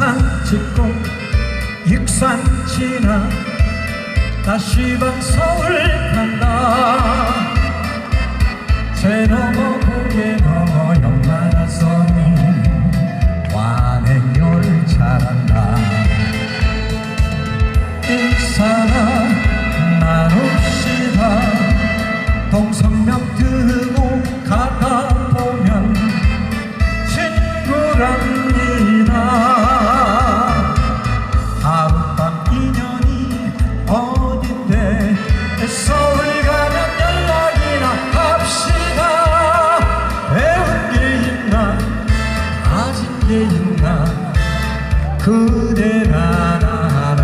산 짓고 육산 지나 다시 밤 서울 간다. 제 넘어 고개 넘어 연만하서니 완행열차란다. 인사나 나눕시다. 동성명 뜨고 가다 보면 친구랍 어디에 그대가 나라